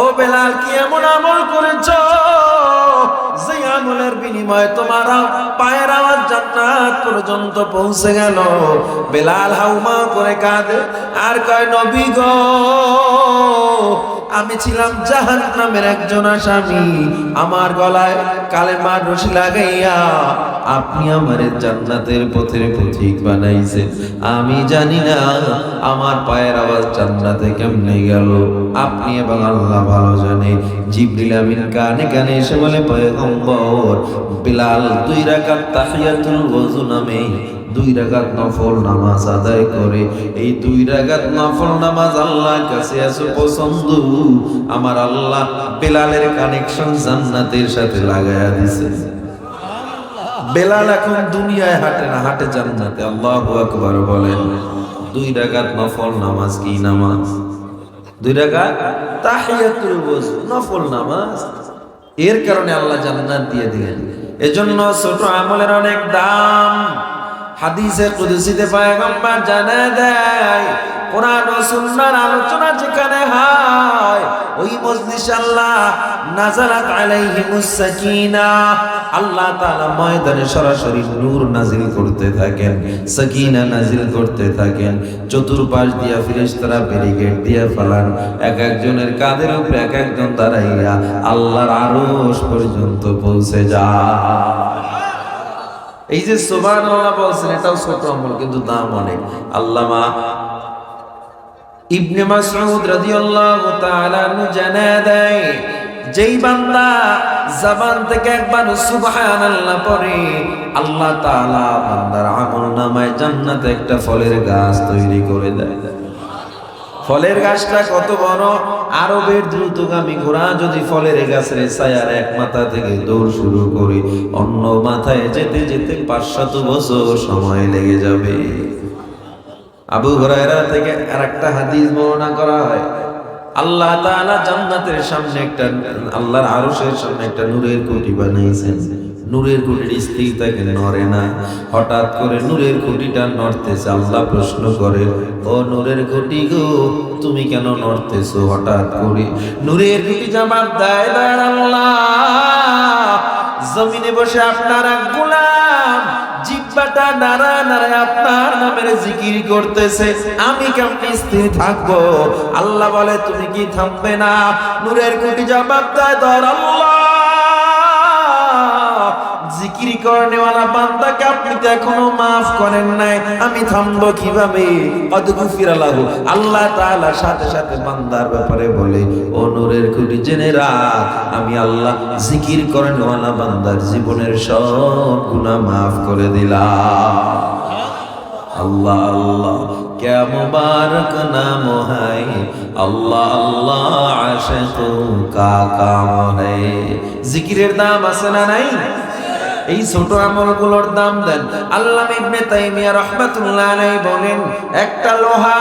ও বেলাল, কি এমন আমল করেছ? যে আমলের বিনিময়ে তোমার পায়ের আওয়াজ জান্নাত পর্যন্ত পৌঁছে গেল। বেলাল হাউমা করে কাঁদে, আর কয়, নবী গো আমি ছিলাম জাহান নামের একজন আসামি। আমার গলায় কালেমার রশি লাগাইয়া আপনি আমার জান্নাতের পথের পথিক বানাইছেন। আমি জানি না আমার পায়ের আওয়াজ জান্নাতে কেমনে গেল। আপনি এবং আল্লাহ ভালো জানে। জিবরিল আমিন কানে কানে এসে বলে, পয়গম্বর, বিলাল দুই রাকাত তাহিয়াতুল ওযু নামে দুই রাগাত নফল নামাজ আদায় করে। এই দুই রাগাত নফল নামাজ আল্লাহর কাছে আছে পছন্দ। আমার আল্লাহ বেলালের কানেকশন জান্নাতের সাথে লাগায়া দিছে। বেলাল এখন দুনিয়ায় হাঁটে না, হাঁটে জান্নাতে। আল্লাহু আকবার বলেন, দুই রাগাত নফল নামাজ কি নামাজ? দুই রাকাত তাহিয়াতুল ওযু, নফল নামাজ। এর কারণে আল্লাহ জান্নাত দিয়ে দিলেন। এজন্য ছোট আমলের অনেক দাম। হাদিসে কুদসিতে পয়গম্বর জানা দেয়, কোরআন ও সুন্নাহর আলোচনা যেখানে হয়, ওই মজলিস আল্লাহ নাজারাত আলাইহিমুস সাকিনা, আল্লাহ তাআলা ময়দানে সরাসরি নূর নাজিল করতে থাকেন, সাকিনা নাজিল করতে থাকেন, চতুর্পাশ দিয়া ফেরেশতারা ব্যারিকেড দিয়া ফেলান, এক একজনের কাঁধের উপরে এক একজন দাঁড়াইয়া আল্লাহর আরশ পর্যন্ত পৌঁছে যায়। এই যে সোবান বলছেন, এটাও ছোট আমল, কিন্তু দাম অনেক আল্লামা ইবনে দেয়, যেই বান্দা থেকে একবার আল্লাহ তাআলা বান্দার আমল নামায় জান্নাতে একটা ফলের গাছ তৈরি করে দেয়। ফলের গাছটা কত বড়? আরবের দ্রুতগামী ঘোড়া যদি ফলের গাছের ছায়ার এক মাথা থেকে দৌড় শুরু করে, অন্য মাথায় যেতে যেতে পাঁচ সাত বছর সময় লেগে যাবে। আবু হুরায়রা থেকে আর একটা হাদিস বর্ণনা করা হয়। আল্লাহ তাআলা জান্নাতের সামনে একটা, আল্লাহর আরশের সামনে একটা নূরের কুটি বানাইছেন নূরের কুটির স্থির থাকে নড়ে না। হঠাৎ করে নূরের কুটিটা নড়তেছে আল্লাহ প্রশ্ন করে, ও নূরের কুটি গো, তুমি কেন নড়তেছো? হঠাৎ করে নূরের কুটি জবাব দেয় দয়ার আল্লাহ, জমিনে বসে আপনার এক গোলাম জিব্বাটা নাড়া নাড়া আপনার নামের জিকির করতেছে। আমি কেমন স্থির থাকব? আল্লাহ বলে, তুমি কি থামবে না? নূরের কুটি জবাব দেয় দর আল্লাহ জিকির করনেওয়ালা বান্দাকে আপনি তো এখনো মাফ করেন নাই আমি থামবো কিভাবে অদগুফির আল্লাহ আল্লাহ তাআলা সাথে সাথে বান্দার ব্যাপারে বলে ও নূরের কুটি জেনে রাখ আমি আল্লাহ জিকির করনেওয়ালা বান্দার জীবনের সব গুনাহ মাফ করে দিলাম আল্লাহ আল্লাহ क्या मुबारक नाम है আল্লাহ আল্লাহ আশিকু কা কাম है জিকিরের দাম আছে না নাই এই ছোট আমলগুলোর দাম দেন। আল্লাহ ইবনে তাইমিয়া রাহমাতুল্লাহ আলাইহি বলেন, একটা লোহা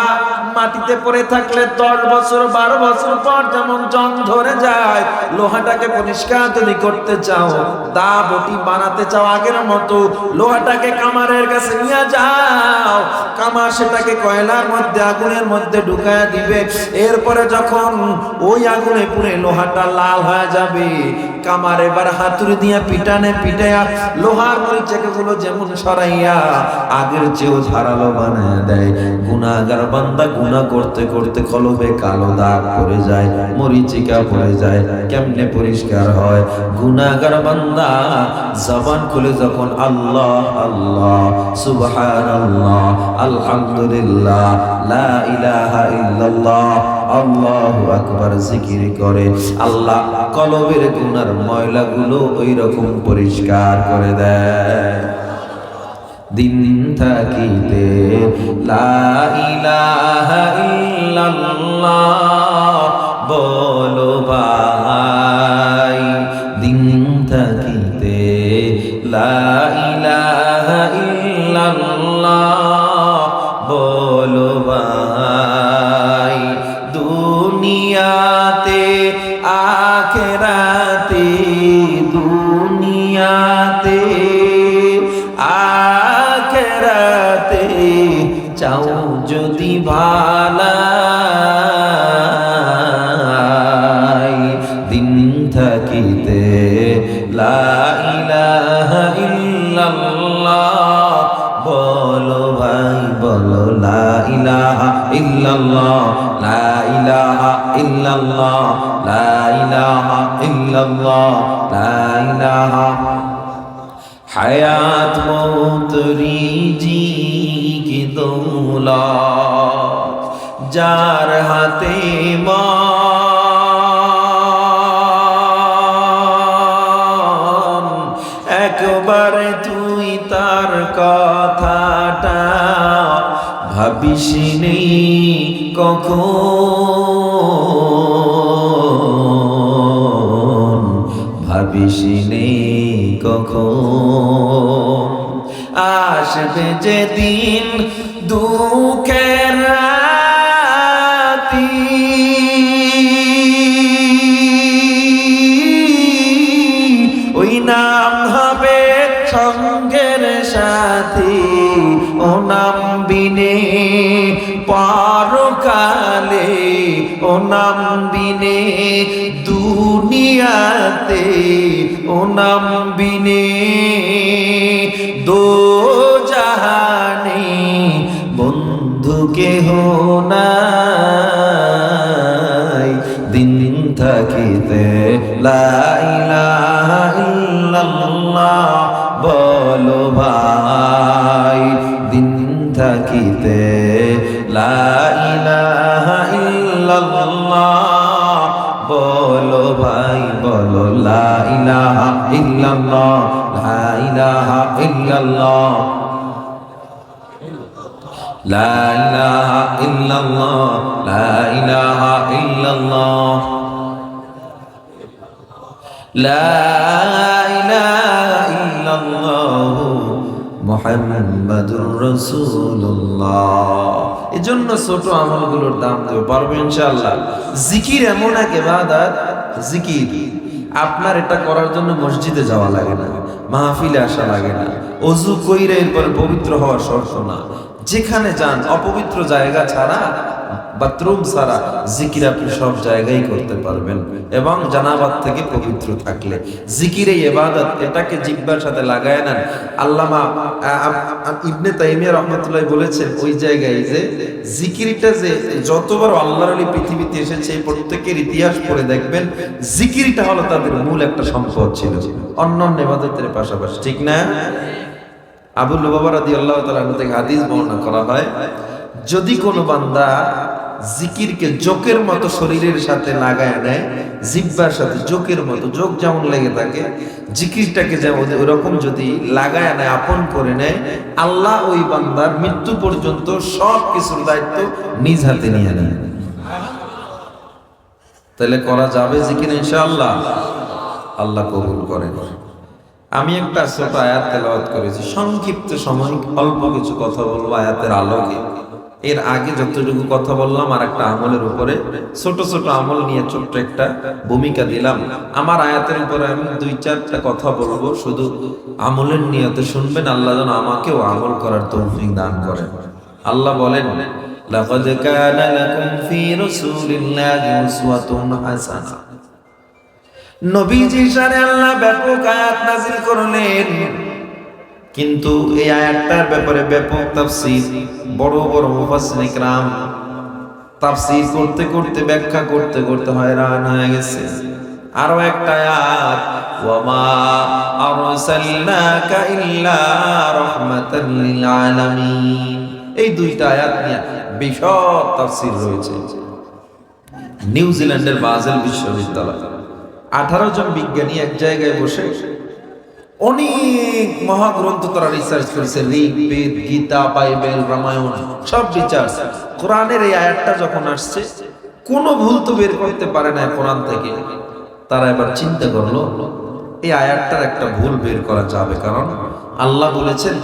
মাটিতে পড়ে থাকলে দশ বছর, বারো বছর পর যেমন জং ধরে যায়, লোহাটাকে পরিষ্কার যদি করতে চাও, দা বটি বানাতে চাও আগের মতো, লোহাটাকে কামারের কাছে নিয়ে যাও। কামার সেটাকে কয়লার মধ্যে, আগুনের মধ্যে ঢুকায় দিবে। এরপরে যখন ওই আগুনে পুড়ে লোহাটা লাল হয়ে যাবে কামার এবার হাতুড়ি দিয়ে পিটানে পিটায়া লোহার মরিচাকে গুলো যেমন সরাইয়া, আগের চেয়েও ধারালো বানায় দেয়। গুনাগার বান্দা গুনাহ করতে করতে কলবে কালো দাগ পড়ে যায়, মরিচিকা পড়ে যায়, কেমনে পরিষ্কার হয়? গুনাগার বান্দা জবান খুলে যখন আল্লাহ আল্লাহ, সুবহানাল্লাহ, আলহামদুলিল্লাহ, লা ইলাহা ইল্লাল্লাহ আল্লাহু আকবার জিকির করে। আল্লাহ কলবের গুনার ময়লাগুলো ওই রকম পরিষ্কার করে দেয়। দিন থাকিতে লা ইলাহা ইল্লাল্লাহ দৌলা যার হাতে মন। একবারে তুই তার কথাটা ভাবিস নেই কখন? ভাবিস নেই কখন? আসবে যেদিন দুঃখের রাতি। ওই নাম হবে সঙ্গের সাথী, ও নাম বিনে পারকালে, ও নাম বিনে দুনিয়াতে, ও নাম বিনে কেহ নাই। দিন থাকিতে লা ইলাহা ইল্লাল্লাহ বলো ভাই। দিন থাকিতে লা ইলাহা ইল্লাল্লাহ বলো ভাই, বলো লা ইলাহা ইল্লাল্লাহ, লা ইলাহা ইল্লাল্লাহ। لا إله إلا الله لا إله إلا الله لا إله إلا الله মোহাম্মদুর রাসূলুল্লাহ এজন্য ছোট আমলগুলোর দাম দেবে পারবে ইনশাআল্লাহ জিকির এমন এক ইবাদত জিকির আপনার এটা করার জন্য মসজিদে যাওয়া লাগে না মাহফিলে আসা লাগে না অজু কইরে এরপর পবিত্র হওয়া শর্ত না যেখানে যান, অপবিত্র জায়গা ছাড়া, বাথরুম ছাড়া, জিকির আপনি সব জায়গায় করতে পারবেন। এবং জানাবাদ থেকে পবিত্র থাকলে। জিকির এবাদত এটাকে জিব্বার সাথে লাগায় নেন। আল্লামা ইবনে তাইমিয়া রহমতুল্লাহ বলেছেন ওই জায়গায় যে, জিকিরটা যে যতবার আল্লাহর আলী পৃথিবীতে এসেছে প্রত্যেকের ইতিহাস পড়ে দেখবেন, জিকিরটা হলো তাদের মূল একটা সম্পদ ছিল। অন্যান্য এবাদতের পাশাপাশি, ঠিক না? আবু রাদি আল্লাহ তাআলা থেকে হাদিস বর্ণনা করা হয়, যদি কোনো বান্দা জিকিরকে জোকের মতো শরীরের সাথে লাগায় নেয় জিব্বার সাথে জোকের মতো জোক যেমন লেগে থাকে, জিকিরটাকে যেমন ওরকম যদি লাগায় নেয়, আপন করে নেয়, আল্লাহ ওই বান্দার মৃত্যু পর্যন্ত সব কিছুর দায়িত্ব নিজ হাতে নিয়ে নেয়। তাহলে করা যাবে জিকির ইনশাআল্লাহ? আল্লাহ কবুল করেন। আমি একটা ছোট আয়াত তেলাওয়াত করেছি। সংক্ষিপ্ত সময়, অল্প কিছু কথা বলব আয়াতের আলোকে। এর আগে যতটুকু কথা বললাম আর একটা আমলের উপরে ছোট ছোট আমল নিয়ে ছোট্ট একটা ভূমিকা দিলাম। আমার আয়াতের উপরে আমি দুই চারটা কথা বলব। শুধু আমলের নিয়তে শুনবেন, আল্লাহ যেন আমাকেও আমল করার তৌফিক দান করেন। আল্লাহ বলেন, লাকাদ কানা লাকুম ফি রাসূলিল্লাহি উসওয়াতুন হাসানাহ حسنة নবীজির সাথে আল্লাহ ব্যাপক আয়াত নাজিল করলেন কিন্তু এই আয়াতটার ব্যাপারে ব্যাপক তাফসীর বড় বড় মুফাসসির ইকরাম তাফসীর করতে করতে ব্যাখ্যা করতে করতে হয়রান হয়ে গেছে আরো একটা আয়াত ওয়ামা আরসালনাকা ইল্লা রাহমাতাল লিল আলামিন এই দুইটা আয়াত নিয়ে বিশদ তাফসীর রয়েছে নিউজিল্যান্ডের বাজেল বিশ্ববিদ্যালয় আঠারো জন বিজ্ঞানী এক জায়গায় বসে অনেক মহাগ্রন্থ তারা রিসার্চ করেছে, ঋগ, বেদ, গীতা, বাইবেল, রামায়ণ, সব রিসার্চ কোরআনের এই আয়াতটা যখন আসছে, কোনো ভুল তো বের করতে পারে না কোরআন থেকে। তারা এবার চিন্তা করল, এই আয়াতটার একটা ভুল বের করা যাবে, কারণ আল্লাহ বলেছেন,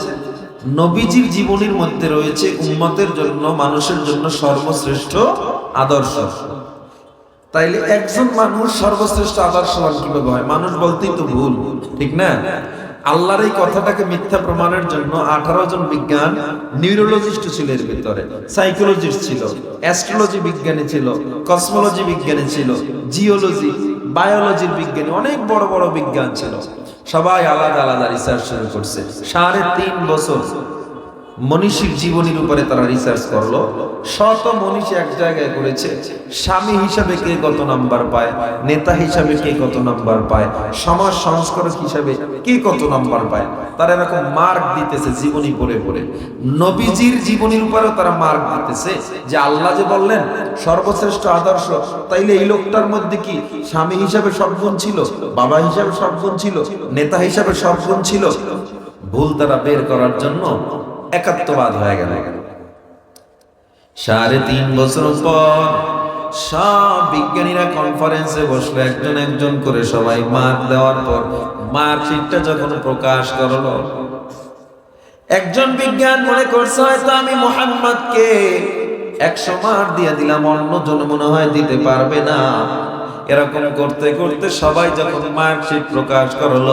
নবীজির জীবনীর মধ্যে রয়েছে উম্মতের জন্য, মানুষের জন্য সর্বশ্রেষ্ঠ আদর্শ। তাইলে একজন মানুষ সর্বশ্রেষ্ঠ আদর্শবান কীভাবে হয়? মানুষ বলতেই তো ভুল, ঠিক না? আল্লাহর এই কথাটাকে মিথ্যা প্রমাণের জন্য আঠারো জন বিজ্ঞান, নিউরোলজিস্ট ছিল এর ভিতরে, সাইকোলজিস্ট ছিল, অ্যাস্ট্রোলজি বিজ্ঞানী ছিল, কসমোলজি বিজ্ঞানী ছিল, জিওলজি, বায়োলজির বিজ্ঞানী, অনেক বড় বড় বিজ্ঞান ছিল। সবাই আলাদা আলাদা রিসার্চ শুরু করছে। সাড়ে তিন বছর মনীষীর জীবনীর উপরে তারা রিসার্চ করল। শত মনীষী এক জায়গায় করেছে। স্বামী হিসাবে কে কত নাম্বার পায়? নেতা হিসাবে কে কত নাম্বার পায়? সমাজ সংস্কারক হিসাবে কে কত নাম্বার পায়? তারা এরকম মার্ক দিতেছে জীবনী পড়ে পড়ে। নবীজির জীবনীর উপরেও তারা মার্ক দিতেছে যে আল্লাহ যে বললেন, সর্বশ্রেষ্ঠ আদর্শ, তাইলে এই লোকটার মধ্যে কি স্বামী হিসাবে সব গুণ ছিল, বাবা হিসাবে সব গুণ ছিল, নেতা হিসাবে সব গুণ ছিল? ভুল তারা বের করার জন্য একাত্মবাদ হয়ে গেল। সাড়ে তিন বছর পর সব বিজ্ঞানীরা কনফারেন্সে বসল, একজন একজন করে সবাই মার্ক দেওয়ার পর মার্কশিটটা যখন প্রকাশ করল, একজন বিজ্ঞান মনে করছে, হয়তো আমি মোহাম্মদকে একশো মার্ক দিয়ে দিলাম অন্য অন্যজন মনে হয় দিতে পারবে না। এরকম করতে করতে সবাই যখন মার্কশিট প্রকাশ করল,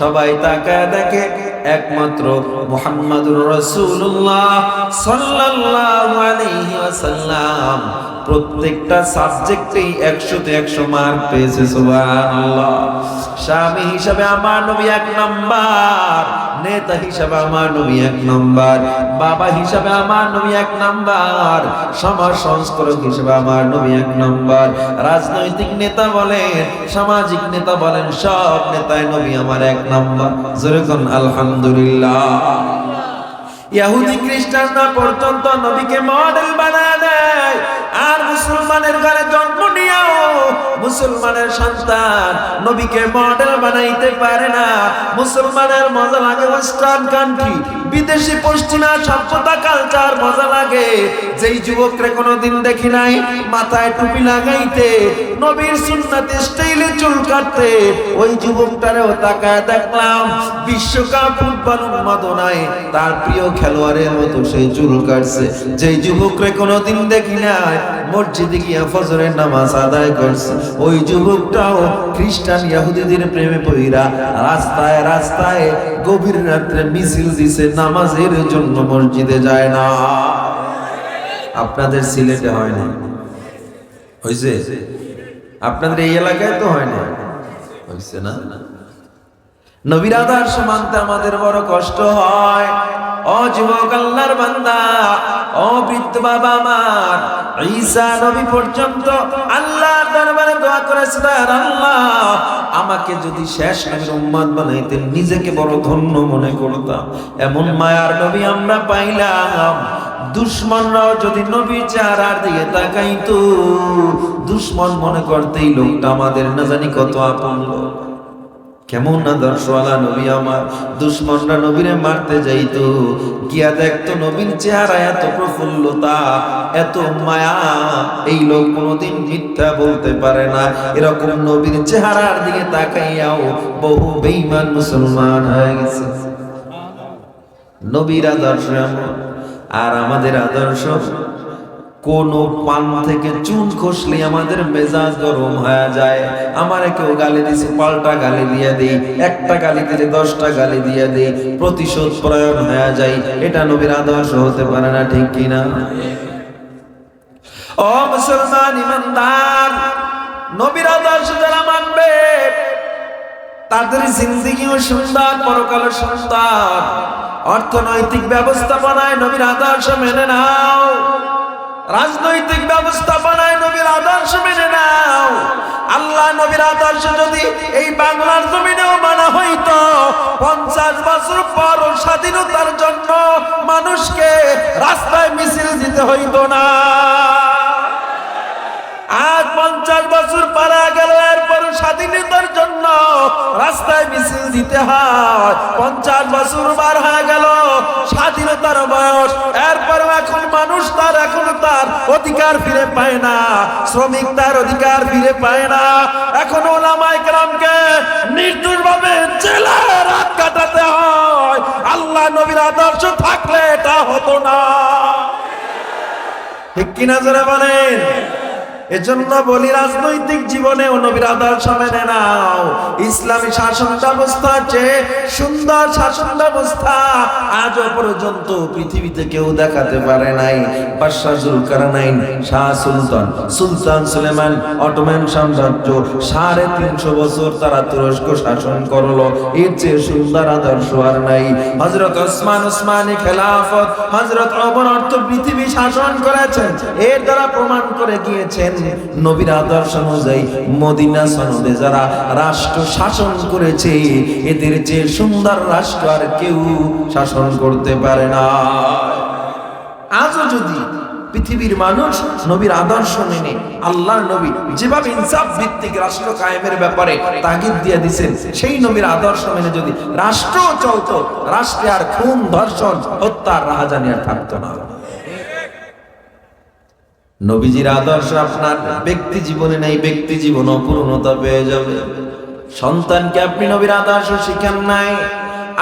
সবাই তাকে দেখে একমাত্র মোহাম্মদুর রসুল্লাহ সাল্লাল্লাহু আলাইহি ওয়াসাল্লাম। প্রত্যেকটা সাবজেক্টেই একশোতে একশো মার্ক পেয়েছে স্বামী হিসাবে আমার নবী এক নাম্বার নেতা হিসাবে আমার নবী এক নাম্বার বাবা হিসাবে আমার নবী এক নাম্বার সমাজ সংস্কারক হিসাবে আমার নবী এক নাম্বার। রাজনৈতিক নেতা বলেন সামাজিক নেতা বলেন সব নেতায় নবী আমার এক নাম্বার। যেরকম আলহামদুলিল্লাহ। ইহুদি খ্রিস্টানরা পর্যন্ত নবীকে মডেল বানায় দেয়। আর মুসলমানের ঘরে জন্ম নিয়েও। মুসলমানের সন্তান নবীকে মডেল বানাইতে পারে না। মুসলমানের মজা লাগে ওয়েস্টার্ন কান্ট্রি, বিদেশি পশ্চিমা সভ্যতা, কালচার মজা লাগে। যেই যুবকরে কোনোদিন দেখি নাই, মাথায় টুপি লাগাইতে, নবীর সুন্নাতে স্টাইলে চুল কাটতে, ওই যুবকটারেও তাকায় দেখলাম, বিশ্বকাপ ফুটবল উন্মাদনায় তার প্রিয় খেলোয়াড়ের মতো সেই চুল কাটছে। যেই যুবকরে কোনোদিন দেখি নাই, মসজিদে গিয়া ফজরের নামাজ আদায় করছে। ওই যুবকটাও খ্রিস্টান ইহুদিদের প্রেমে পইরা রাস্তায় রাস্তায় গভীর রাত্রে মিছিল দিছে, নামাজের জন্য মসজিদে যায় না। আপনাদের সিলেটে হয় না। হয়েছে আপনাদের এই এলাকায় তো হয় না। হয়েছে না? নবীর আদর্শ মানতে আমাদের বড় কষ্ট হয়। ও যুবক আল্লাহর বান্দা, ও বৃদ্ধ বাবা আমার, ঈসা নবী পর্যন্ত আল্লাহর আমাকে যদি শেষ নবীর উম্মাদ বানাইতেন, নিজেকে বড় ধন্য মনে করতাম। এমন মায়ার নবী আমরা পাইলাম। দুশ্মনরাও যদি নবীর চেহারার দিকে তাকাইতো, দুশ্মন মনে করতেই লোকটা আমাদের না জানি কত আপন লোক। কেমন আদর্শওয়ালা নবী আমার? দুশ্মনরা নবীরে মারতে যাইতো। গিয়া দেখতো নবীর চেহারা এত প্রফুল্লতা, এত মায়া। এই লোক কোনোদিন মিথ্যা বলতে পারে না। এরকম নবীর চেহারার দিকে তাকাইয়াও বহু বেঈমান মুসলমান হয়ে গেছে। নবীর আদর্শ আর আমাদের আদর্শ কোন পান থেকে চুন খসলে আমাদের মেজাজ গরম হয়ে যায়। আমার কেউ গালি দিছে, পাল্টা গালি দিয়ে দেই, একটা গালি দিলে দশটা গালি দিয়ে দেই, প্রতিশোধ প্রয়োগ হয়ে যায়। এটা নবীর আদর্শ হতে পারে না, ঠিক কিনা ও মুসলমান ইমানদার, নবীর আদর্শ যারা মানবে, তাদের জিন্দিগিও সুন্দর, পরকাল সুন্দর। অর্থনৈতিক ব্যবস্থাপনায় নবীর আদর্শ মেনে নাও। রাজনৈতিক ব্যবস্থাপনায় নবীর আদর্শ মেনে নাও। আল্লাহ নবীর আদর্শ যদি এই বাংলার জমিনেও মানা হইতো, পঞ্চাশ বছর পর স্বাধীনতার জন্য মানুষকে রাস্তায় মিছিল দিতে হইতো না। আজ পঞ্চাশ বছর পারা গেল, এরপর স্বাধীনতার জন্য রাস্তায় মিছিল দিতে হয়। পঞ্চাশ বছর বার হয়ে গেল, স্বাধীনতার বয়স এরপর এখন মানুষ তার এখন তার অধিকার ফিরে পায় না, শ্রমিক তার অধিকার ফিরে পায় না। এখন ওলামাই গ্রামকে নির্দোষ ভাবে জেলায় রাত কাটাতে হয়। আল্লাহ নবীর আদর্শ থাকলে এটা হতো না। ঠিক কিনা জোরে বলেন? এজন্য বলি, রাজনৈতিক জীবনে নবীর আদর্শ মেনে নাও। ইসলামী শাসন ব্যবস্থা যে সুন্দর শাসন ব্যবস্থা। আজও পর্যন্ত পৃথিবীতে কেউ দেখাতে পারে নাই। বাদশাহ জুলকারনাইন শাহ সুলতান সুলতান সুলেমান, অটোম্যান সাম্রাজ্য সাড়ে তিনশো বছর তারা তুরস্ক শাসন করল। এর চেয়ে সুন্দর আদর্শ আর নাই। হজরত ওসমান ওসমানী খেলাফত হজরত অমর অর্থ পৃথিবী শাসন করেছেন। এর দ্বারা প্রমাণ করে গিয়েছেন নবীর আদর্শ অনুযায়ী মদিনা সনদে যারা রাষ্ট্র শাসন করেছে, এদের চেয়ে সুন্দর রাষ্ট্র আর কেউ শাসন করতে পারে না। আজও যদি পৃথিবীর মানুষ নবীর আদর্শ মেনে নবী যেভাবে ইনসাফ ভিত্তিক রাষ্ট্র কায়েমের ব্যাপারে তাগিদ দিয়ে দিছেন সেই নবীর আদর্শ মেনে যদি রাষ্ট্র চলতো, রাষ্ট্রে আর খুন, ধর্ষণ, হত্যার রাহাজানি আর থাকতো না। নবীজির আদর্শ আপনার ব্যক্তি জীবনে নেই, ব্যক্তি জীবন অপূর্ণতা পেয়ে যাবে। সন্তানকে আপনি নবীর আদর্শ শিখান নাই।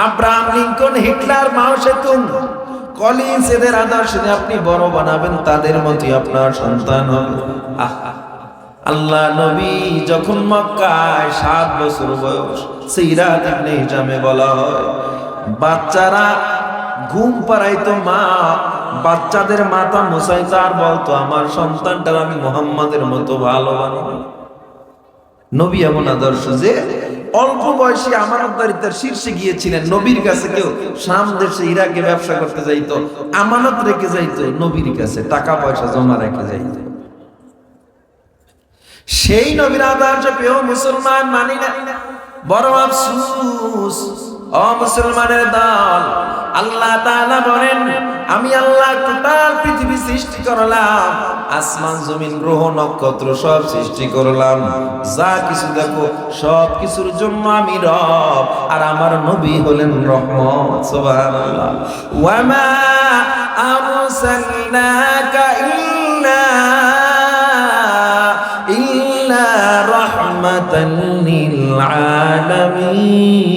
আব্রাহাম লিঙ্কন, হিটলার, মাও সেতুন, কলিন্স এদের আদর্শ আপনি বড় বানাবেন, তাদের মতোই আপনার সন্তান হবে। আল্লাহ নবী যখন মক্কায় সাত বছর বয়স, সিরাত ইবনে হিজামে বলা হয়, বাচ্চারা ঘুম পাড়াইতো মা, বাচ্চাদের মাথা মোসাইতো আর বলতো, আমার সন্তানটা আমি মোহাম্মদের মতো ভালো নবী এমন আদর্শ যে, অল্প বয়সে আমানতদারিতার শীর্ষে গিয়েছিলেন, নবীর কাছে কেউ শাম দেশে ইরাকে ব্যবসা করতে যাইতো, আমানত রেখে যাইতো, নবীর কাছে টাকা পয়সা জমা রেখে যাইতো। সেই নবীর আদর্শ পেয়েও মুসলমান মানি না। বড় আফসুস ও মুসলমানের দল, আল্লাহ তাআলা বলেন, আমি আল্লাহ টোটাল পৃথিবী সৃষ্টি করলাম, আসমান, জমিন, গ্রহ, নক্ষত্র সব সৃষ্টি করলাম। যা কিছু দেখো, সব কিছুর জন্য আমি রব, আর আমার নবী হলেন রহমত, সুবহানাল্লাহ। ওয়ামা আরসালনাকা ইল্লা ইল্লা রাহমাতান লিল আলামিন।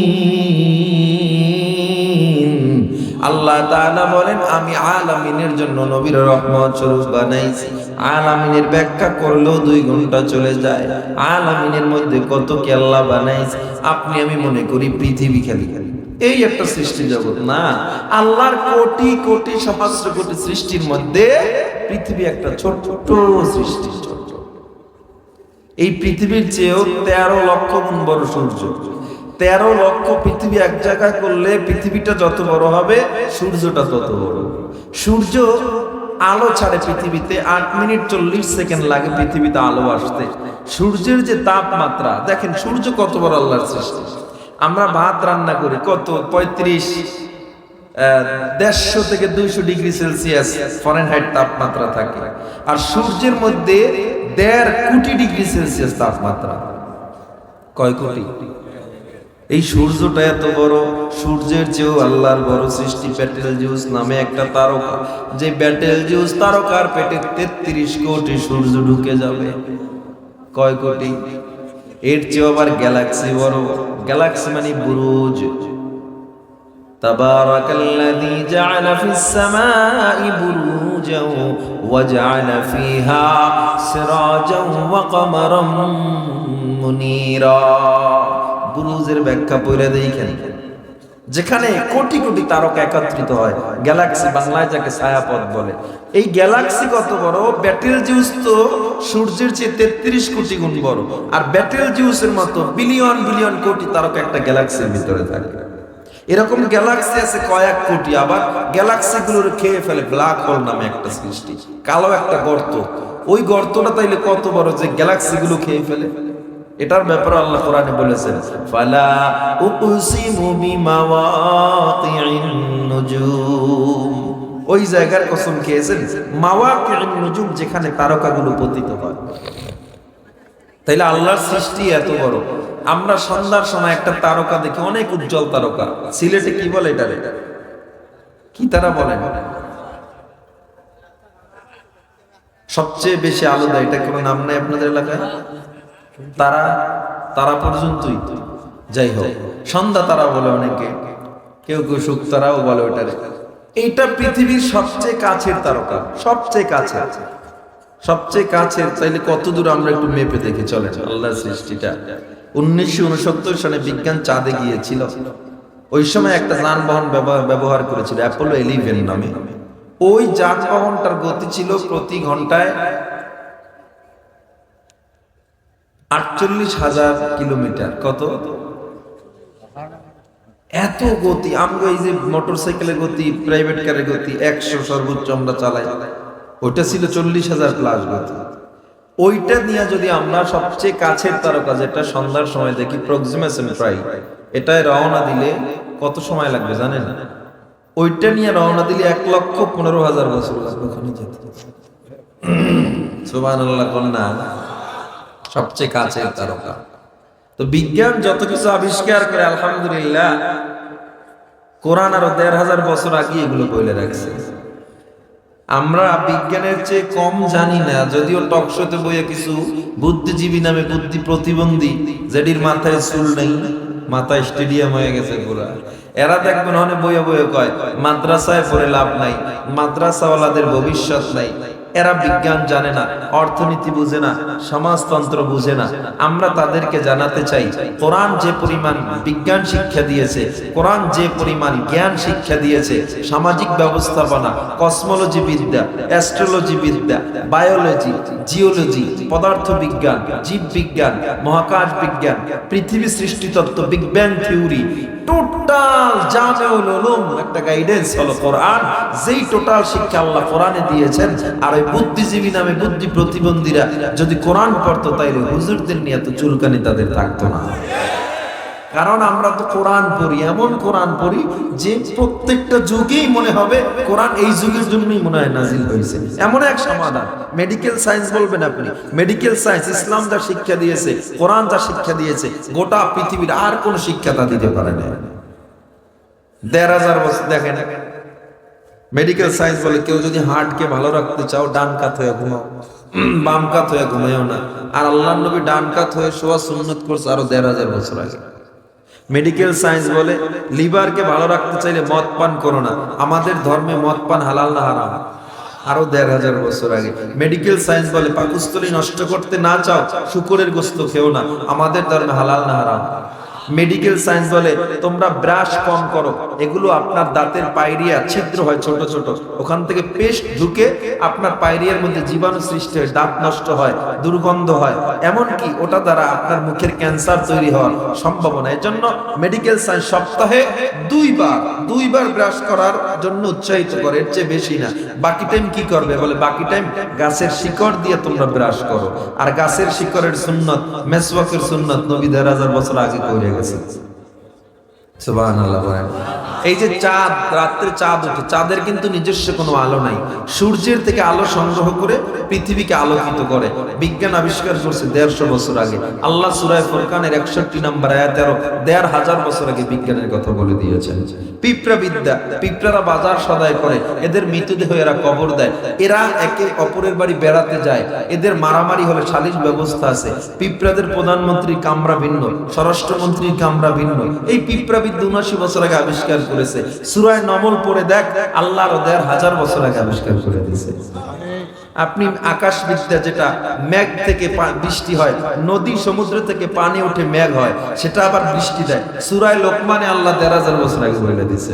তাআলা বলেন, আমি আলামিনের জন্য নবীর রহমত স্বরূপ বানাইছি। আলামিনের ব্যাখ্যা করলেও দুই ঘণ্টা চলে যায়। আলামিনের মধ্যে কত কি আল্লাহ বানাইছে, আপনি আমি মনে করি পৃথিবী খালি। খালি এই একটা সৃষ্টি জগৎ না। আল্লাহর কোটি কোটি সহস্র কোটি সৃষ্টির মধ্যে পৃথিবী একটা ছোট্ট সৃষ্টি। এই পৃথিবীর চেয়েও তেরো লক্ষ গুণ বড় সূর্য তেরো লক্ষ পৃথিবী এক জায়গায় করলে পৃথিবীটা যত বড় হবে, সূর্যটা তত বড় সূর্য আলো ছাড়ে পৃথিবীতে, আট মিনিট চল্লিশ সেকেন্ড লাগে পৃথিবীতে আলো আসতে। সূর্যের যে তাপমাত্রা, দেখেন সূর্য কত বড় আল্লাহর সৃষ্টি। আমরা ভাত রান্না করি কত? পঁয়ত্রিশ দেড়শো থেকে দুইশো ডিগ্রি সেলসিয়াস ফরেনহাইট তাপমাত্রা থাকে। আর সূর্যের মধ্যে দেড় কোটি ডিগ্রি সেলসিয়াস তাপমাত্রা। কয় কোটি? এই সূর্যটা এত বড়, সূর্যের চেয়েও আল্লাহর বড় সৃষ্টি প্যাটেল জিউস নামে একটা তারকা। যে ব্যাটেল জিউস তারকার পেটে তেত্রিশ কোটি সূর্য ঢুকে যাবে। কয় কোটি? এর চেয়েও আবার গ্যালাক্সি বড়। গ্যালাক্সি মানে বুরুজ। تبارك الذي جعل في السماء بروجا وجعل فيها سراجا وقمرا منيرا বুরুজের ব্যাখ্যা পড়ে দেখেন। যেখানে কোটি কোটি তারকা একত্রিত হয়, গ্যালাক্সি বাংলায় যাকে ছায়াপথ বলে। এই গ্যালাক্সি কত বড়? ব্যাটেল জিউস তো সূর্যের চেয়ে তেত্রিশ কোটি গুণ বড়। আর ব্যাটেল জিউসের মতো বিলিয়ন বিলিয়ন কোটি তারকা একটা গ্যালাক্সির ভিতরে থাকে। এরকম গ্যালাক্সি আছে কয়েক কোটি, আবার গ্যালাক্সি গুলোর খেয়ে ফেলে ব্ল্যাক হোল নামে একটা সৃষ্টি। কালো একটা গর্ত। ওই গর্তটা তাইলে কত বড় যে গ্যালাক্সি গুলো খেয়ে ফেলে? এটার ব্যাপারে আল্লাহ কোরআনে বলেছেন, ফালা উকসিমু বিমাওয়াতিন নুজুম। ওই জায়গার কসম খেয়েছেন মাওয়াকিন নুজুম যেখানে তারকাগুলো পতিত হয়। তাইলে আল্লাহর সৃষ্টি এত বড়। আমরা সন্ধ্যার সময় একটা তারকা দেখি, অনেক উজ্জ্বল তারকা। সিলেটে কি বলে এটারে? কি তারা বলে? সবচেয়ে বেশি আলো দেয়, এটা কোনো নাম নাই আপনাদের এলাকায়? তারা তারা পর্যন্তই। যাই হোক, সন্ধ্যা তারা বলে অনেকে, কেউ কেউ সুখ তারাও বলে ওটারে এইটা পৃথিবীর সবচেয়ে কাছের তারকা, সবচেয়ে কাছে আছে সবচেয়ে কাছের চাইলে কত দূর আমরা একটু মেপে দেখে, চলেন। আল্লাহর সৃষ্টিটা। উনিশশো উনসত্তর সালে বিজ্ঞান চাঁদে গিয়েছিল। ওই সময় একটা যানবাহন ব্যবহার করেছিল, অ্যাপোলো এলিভেন নামে। ওই যানবাহনটার গতি ছিল প্রতি ঘন্টায় আটচল্লিশ হাজার কিলোমিটার। কত? এত গতি আমরা এই যে মোটর সাইকেলের গতি প্রাইভেট কারের গতি, একশো সর্বোচ্চ আমরা চালাই। ওইটা ছিল চল্লিশ হাজার প্লাস গতি। ওইটা নিয়ে যদি আমরা সবচেয়ে কাছের তারকা, যেটা সন্ধ্যার সময় দেখি প্রক্সিমেশন প্রায় এটায় রওনা দিলে কত সময় লাগবে জানেন? ওইটা নিয়ে রওনা দিলে এক লক্ষ পনেরো হাজার বছর লাগবে ওখানে যেতে। সুবাহ কন্যা সবচেয়ে কাছের তারকা। তো বিজ্ঞান যত কিছু আবিষ্কার করে, আলহামদুলিল্লাহ, কোরআন আরও দেড় হাজার বছর আগে এগুলো বলে রাখছে। আমরা বিজ্ঞানের চেয়ে কম জানি না, যদিও টকশোতে বইয়ে কিছু বুদ্ধিজীবী নামে বুদ্ধি প্রতিবন্ধী, যেটির মাথায় চুল নেই, মাথায় স্টেডিয়াম হয়ে গেছে পুরা। এরা দেখবেন অনেক বইয়ে বইয়ে কয়, মাদ্রাসায় পড়ে লাভ নাই, মাদ্রাসাওয়ালাদের ভবিষ্যৎ নাই এরা বিজ্ঞান জানে না, অর্থনীতি বুঝে না, সমাজতন্ত্র বুঝে না। আমরা তাদেরকে জানাতে চাই, কোরআন যে পরিমাণ বিজ্ঞান শিক্ষা দিয়েছে, কোরআন যে পরিমাণ জ্ঞান শিক্ষা দিয়েছে, সামাজিক ব্যবস্থাপনা, কসমোলজি বিদ্যা, অ্যাস্ট্রোলজি বিদ্যা, বায়োলজি, জিওলজি পদার্থ বিজ্ঞান জীব বিজ্ঞান মহাকাশ বিজ্ঞান, পৃথিবী সৃষ্টিতত্ত্ব বিগ ব্যাং থিওরি, টোটাল জামেউল একটা গাইডেন্স হলো কোরআন, যেই টোটাল শিক্ষা আল্লাহ কোরআনে দিয়েছেন, আর ওই বুদ্ধিজীবী নামে বুদ্ধি প্রতিবন্ধীরা যদি কোরআন পড়তো তাইলে হুজুরদের নিয়ে এত চুলকানি তাদের থাকতো না। কারণ আমরা তো কোরআন পড়ি, এমন কোরআন পড়ি যে প্রত্যেকটা যুগেই মনে হবে কোরআন এই যুগের জন্যই মনে হয় নাজিল হয়েছে। এমন এক সমাধান মেডিকেল সায়েন্স বলবেন আপনি। মেডিকেল সায়েন্স ইসলাম যা শিক্ষা দিয়েছে, কোরআন যা শিক্ষা দিয়েছে, গোটা পৃথিবীর আর কোন শিক্ষা তা দিতে পারে না। দেড় হাজার বছর, দেখেন মেডিকেল সায়েন্স বলে কেউ যদি হার্টকে ভালো রাখতে চাও ডান কাত হয়ে ঘুমাও। বাম কাত হয়ে ঘুমাইও না। আর আল্লাহ নবী ডান কাত হয়ে শোয়া সুন্নত করছে আরও দেড় হাজার বছর আগে। মেডিকেল সায়েন্স বলে লিভারকে ভালো রাখতে চাইলে মদ পান করো না। আমাদের ধর্মে মদ পান হালাল না হারাম। আরও দেড় হাজার বছর আগে। মেডিকেল সায়েন্স বলে পাকস্থলী নষ্ট করতে না চাও শুকুরের গোস্ত খেও না। আমাদের ধর্মে হালাল না হারাম। মেডিকেল সায়েন্স বলে, তোমরা ব্রাশ কম করো। এগুলো আপনার দাঁতের পাইরিয়া ছিদ্র হয় ছোট ছোট। ওখান থেকে পেস্ট ঢুকে আপনার পাইরিয়ার মধ্যে জীবাণু সৃষ্টি হয়, দাঁত নষ্ট হয়, দুর্গন্ধ হয়। এমনকি ওটা দ্বারা আপনার মুখের ক্যান্সার তৈরি হওয়ার সম্ভাবনা। এজন্য মেডিকেল সায়েন্স সপ্তাহে দুইবার দুইবার ব্রাশ করার জন্য উৎসাহিত করে। এর চেয়ে বেশি না। বাকি টাইম কি করবে? বলে, বাকি টাইম গাছের শিকড় দিয়ে তোমরা ব্রাশ করো। আর গাছের শিকড়ের সুন্নত মেসওয়াকের সুন্নত নবী দেড় হাজার বছর আগে করে গেছে সুবহানাল্লাহ বলেন। এই যে চাঁদ, রাত্রে চাঁদ ওঠে, চাঁদের কিন্তু নিজস্ব কোনো আলো নাই। সূর্যের থেকে আলো সংগ্রহ করে পৃথিবীকে আলোকিত করে। বিজ্ঞান আবিষ্কার করছে দেড়শো বছর আগে। আল্লাহ সুরায় ফোরকানের একষট্টি নম্বর আয়াত তেরো দেড় হাজার বছর আগে বিজ্ঞানের কথা বলে দিয়েছেন। পিঁপড়া বিদ্যা পিঁপড়ারা বাজার সদায় করে, এদের মৃতদেহ এরা কবর দেয়। এরা একে অপরের বাড়ি বেড়াতে যায়। এদের মারামারি হলে সালিশ ব্যবস্থা আছে। পিঁপড়াদের প্রধানমন্ত্রী কামরা ভিন্ন, স্বরাষ্ট্রমন্ত্রীর কামরা ভিন্ন। এই পিঁপড়া বিদ্যা উনাশি বছর আগে আবিষ্কার করেছে। সুরায় নমল পড়ে দেখ আল্লাহর দেড় হাজার বছর আগে আবিষ্কার করে দিয়েছে। আপনি আকাশ বিদ্যা যেটা মেঘ থেকে বৃষ্টি হয়, নদী সমুদ্র থেকে পানি উঠে মেঘ হয়, সেটা আবার বৃষ্টি দেয়। সুরায় লোকমানে আল্লাহ দেড় হাজার বছর আগে বলে দিছে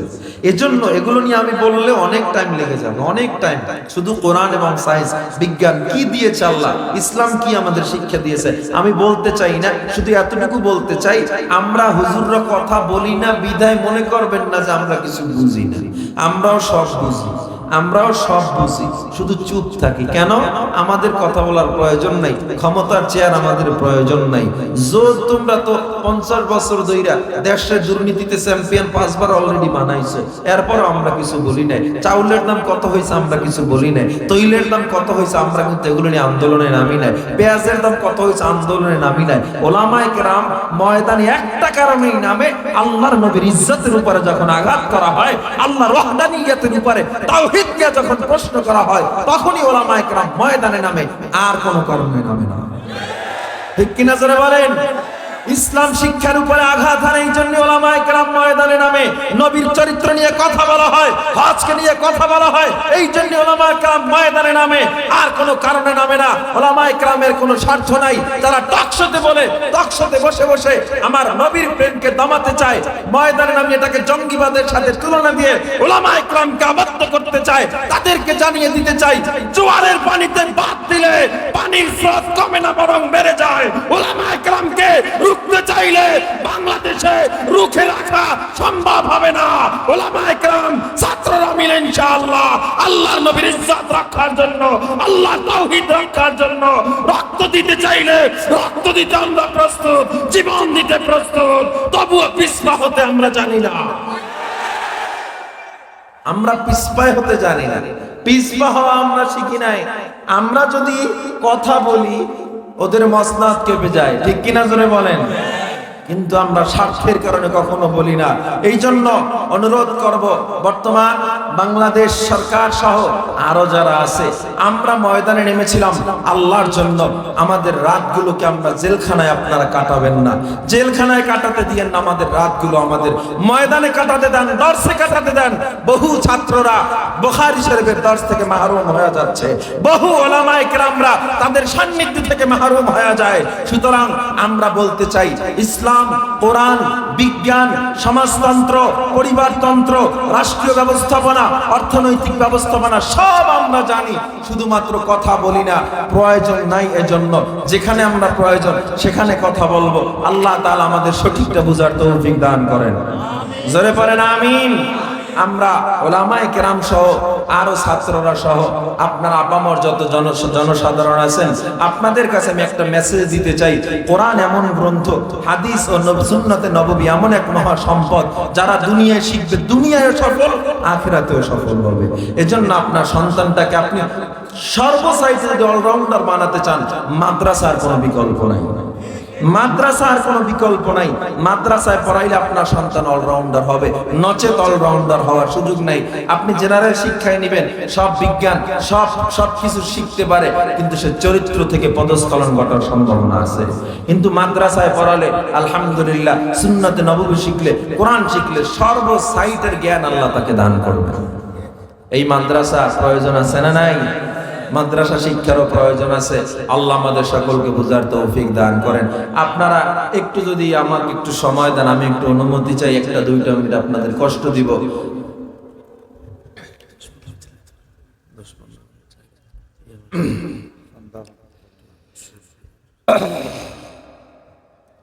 এজন্য এগুলো নিয়ে আমি বললে অনেক টাইম লেগে যাবে, অনেক টাইম শুধু কোরআন এবং সায়েন্স বিজ্ঞান কি দিয়েছে আল্লাহ? ইসলাম কি আমাদের শিক্ষা দিয়েছে? আমি বলতে চাই না, শুধু এতটুকু বলতে চাই, আমরা হুজুররা কথা বলি না, বিধায় মনে করবেন না যে আমরা কিছু বুঝি না। আমরাও সব বুঝি। আমরাও সব বুঝি, শুধু চুপ থাকি। কেন? আমাদের কথা বলার প্রয়োজন নাই, ক্ষমতার চেয়ার আমাদের প্রয়োজন নাই। জোর তোমরা তো পঞ্চাশ বছর ধইরা দেশের দুর্নীতিতে চ্যাম্পিয়ন পাঁচবার অলরেডি বানাইছে। এরপর আমরা কিছু বলি নাই। চাউলের দাম কত হয়েছে আমরা কিছু বলি নাই। তৈলের দাম কত হয়েছে আমরা কিন্তু এগুলো নিয়ে আন্দোলনে নামি নাই। পেঁয়াজের দাম কত হয়েছে আন্দোলনে নামি নাই। ওলামায় কেরাম ময়দানে একটা কারণেই নামে, আল্লাহর নবীর ইজ্জতের উপরে যখন আঘাত করা হয় আল্লাহ রহদানিয়তের উপরে তাওহীদ নিয়ে যখন প্রশ্ন করা হয়, তখনই ওলামায়ে কেরাম ময়দানে নামে, আর কোনো কারণে নামে না। ঠিক কিনা বলেন? ইসলাম শিক্ষার উপরে আঘাত হানে এই জন্য ওলামায়ে কেরাম ময়দানে নামে নবীর চরিত্র নিয়ে কথা বলা হয়, হজকে নিয়ে কথা বলা হয়, এই জন্য ওলামায়ে কেরাম ময়দানে নামে। আর কোনো কারণে নামে না। ওলামায়ে কেরামের কোনো স্বার্থ নাই। তারা টকশোতে বলে, টকশোতে বসে বসে আমার নবীর প্রেমকে দমাতে চায়। ময়দানে নামে এটাকে জঙ্গিবাদের সাথে তুলনা দিয়ে ওলামায়ে কেরামকে আবদ্ধ করতে চায়, তাদেরকে জানিয়ে দিতে চাই জোয়ারের পানিতে বাদ দিলে পানির স্রোত কমে না বরং বেড়ে যায়। ওলামায়ে কেরামকে রুখতে চাইলে বাংলাদেশে রুখে রাখা সম্ভব হবে না। ওলামায়ে ছাত্ররা মিলে ইনশাআল্লাহ আল্লাহর নবীর জন্য, আল্লাহর তাওহীদ জন্য রক্ত দিতে চাইলে রক্ত দিতে আমরা প্রস্তুত, জীবন দিতে প্রস্তুত, তবুও পিছপা হতে আমরা জানি না। আমরা পিছপায় হতে জানি না। পিছপা হওয়া আমরা শিখি নাই। আমরা যদি কথা বলি ওদের মসনাদ কেঁপে যায় ঠিক কিনা জোরে বলেন? কিন্তু আমরা স্বার্থের কারণে কখনো বলি না। এই জন্য অনুরোধ করব, বর্তমান বাংলাদেশ সরকার সহ আরও যারা আছে, আমরা ময়দানে নেমেছিলাম আল্লাহর জন্য। আমাদের রাতগুলোকে আমরা জেলখানায় আপনারা কাটাবেন না। জেলখানায় কাটাতে দিয়েন না আমাদের রাতগুলো আমাদের। ময়দানে কাটাতে দেন দর্শে কাটাতে দেন। বহু ছাত্ররা বুখারী শরীফের দর্শ থেকে মাহরুম হয়ে যাচ্ছে। বহু ওলামায়ে কেরামরা তাদের সান্নিধ্য থেকে মাহরুম হয়ে যায়। সুতরাং আমরা বলতে চাই, ইসলাম কোরআন, বিজ্ঞান, সমাজতন্ত্র, পরিবারতন্ত্র, রাষ্ট্রীয় ব্যবস্থাপনা, অর্থনৈতিক ব্যবস্থাপনা, সব আমরা জানি। শুধুমাত্র কথা বলি না, প্রয়োজন নাই এজন্য। যেখানে আমরা প্রয়োজন, সেখানে কথা বলব। আল্লাহ তালা আমাদের সঠিকটা বুঝার তৌফিক দান করেন। জোরে পড়েন, আমিন। আমরা ওলামায়ে কেরাম সহ আরও ছাত্ররা সহ আপনার আপামর যত জনসাধারণ আছেন, আপনাদের কাছে আমি একটা মেসেজ দিতে চাই। কোরআন এমন গ্রন্থ, হাদিস ও নব- সুন্নতে নববী এমন এক মহা সম্পদ যারা দুনিয়ায় শিখবে দুনিয়ায় সফল, আখিরাতেও সফল হবে। এজন্য আপনার সন্তানটাকে আপনি সর্বসাইতে যদি অলরাউন্ডার বানাতে চান, মাদ্রাসার কোনো বিকল্প নাই। মাদ্রাসার কোনো বিকল্প নাই। মাদ্রাসায় পড়াইলে আপনার সন্তান অলরাউন্ডার হবে। নচেত অলরাউন্ডার হওয়ার সুযোগ নাই। আপনি জেনারেল শিক্ষায় নেবেন, সব বিজ্ঞান, সব সব কিছু শিখতে পারে, কিন্তু সে চরিত্র থেকে পদস্খলন ঘটার সম্ভাবনা আছে। কিন্তু মাদ্রাসায় পড়ালে, আলহামদুলিল্লাহ, সুন্নতে নববী শিখলে, কোরআন শিখলে সর্ব সাইটের জ্ঞান আল্লাহ তাকে দান করবে এই মাদ্রাসা প্রয়োজন আছে না নাই? মাদ্রাসা শিক্ষারও প্রয়োজন আছে। আল্লাহ আমাদের সকলকে বুঝার তৌফিক দান করেন। আপনারা একটু যদি আমাকে একটু সময় দেন, আমি একটু অনুমতি চাই, একটা দুইটা মিনিট আপনাদের কষ্ট দিব।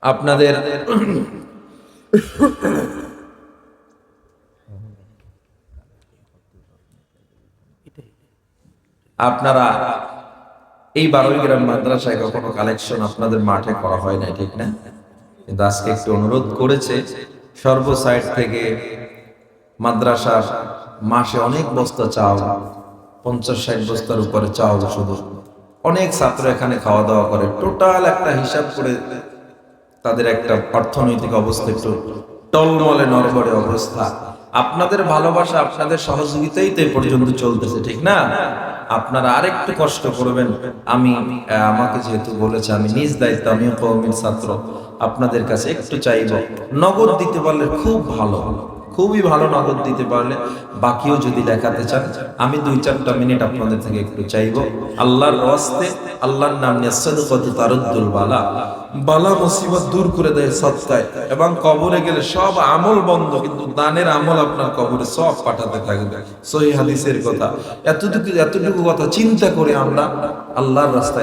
আপনাদের আপনারা এই বারোই গ্রাম মাদ্রাসায় কখনো কালেকশন আপনাদের মাঠে করা হয় না ঠিক না? কিন্তু আজকে একটু অনুরোধ করেছে সর্ব সাইড থেকে মাদ্রাসার মাসে অনেক বস্তা চাল, পঞ্চাশ ষাট বস্তার উপরে চাল শুধু। অনেক ছাত্র এখানে খাওয়া দাওয়া করে। টোটাল একটা হিসাব করে তাদের একটা অর্থনৈতিক অবস্থা একটু টলমলে নরবরে অবস্থা। আপনাদের ভালোবাসা আপনাদের সহযোগিতাই তো পর্যন্ত চলতেছে, ঠিক না? আপনারা আরেকটু কষ্ট করবেন। আমি আমাকে যেহেতু বলেছে, আমি নিজ দায়িত্ব, আমিও কৌমির ছাত্র। আপনাদের কাছে একটু চাইব। নগদ দিতে পারলে খুব ভালো। খুবই ভালো নগদ দিতে পারলে বাকিও যদি দেখাতে চান, আমি দুই চারটা মিনিট আপনাদের থেকে একটু চাইব। আল্লাহর রস্তে আল্লাহর নাম নিয়ে সদকত তারুদ্দুল বালা। বালা মুসিবত দূর করে দেয় সৎকায় এবং কবরে গেলে সব আমল বন্ধ, কিন্তু দানের আমল আপনার কবরে সব পাঠাতে থাকবে। সহি হাদিসের কথা। এতটুকু এতটুকু কথা চিন্তা করে আমরা আল্লাহর রাস্তায়